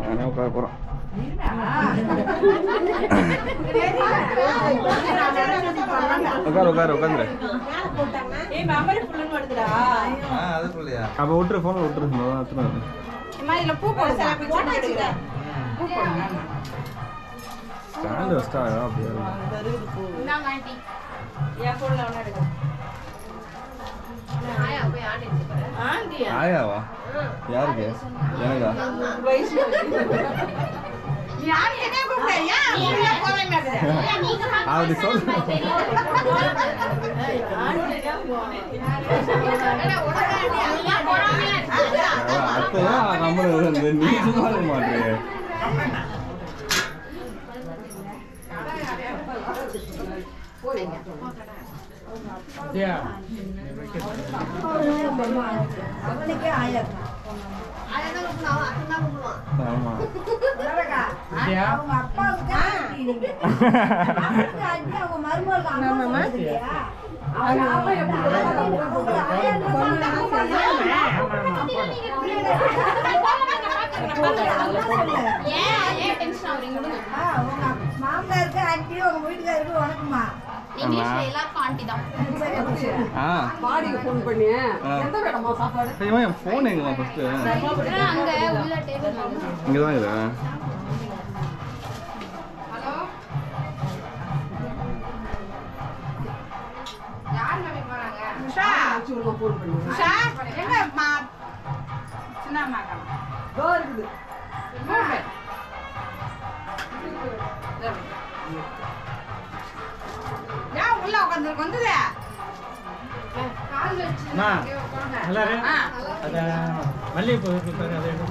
நானே உட்கார போகிறோம் உட்காரு உட்காரு உட்காந்துரு அப்போ விட்டுரு ஃபோனை விட்டுரு பூ பூ ஸ்டாண்டு வச்சிட்டா அப்படியே இருக்கும். ஆயாவா யாருக்கு எனக்கா அப்படி சொல்லு அத்தையா நம்மள நீ சும்மா இருக்க மாட்டேங்க ஆமா ஏன் ஏன் டென்ஷன் ஆகுறீங்க விடுங்க மாமனாருக்கு ஆண்டி உங்க வீட்டுக்காருக்கு பாடிக்கு ஃபோன் எங்கம்மா ஃபஸ்ட்டு அங்க உள்ள டேபிள் இங்கே தான் இருக்குது ஹலோ? எல்லாரும்? ஆ அதான் மல்லிகைப்பூ இருக்கு பாரு அதை எடு.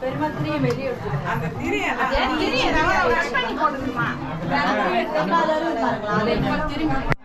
பெருமா திரிய வெளியே அந்த திரிய திரிய போட்டுருமா திரும்பி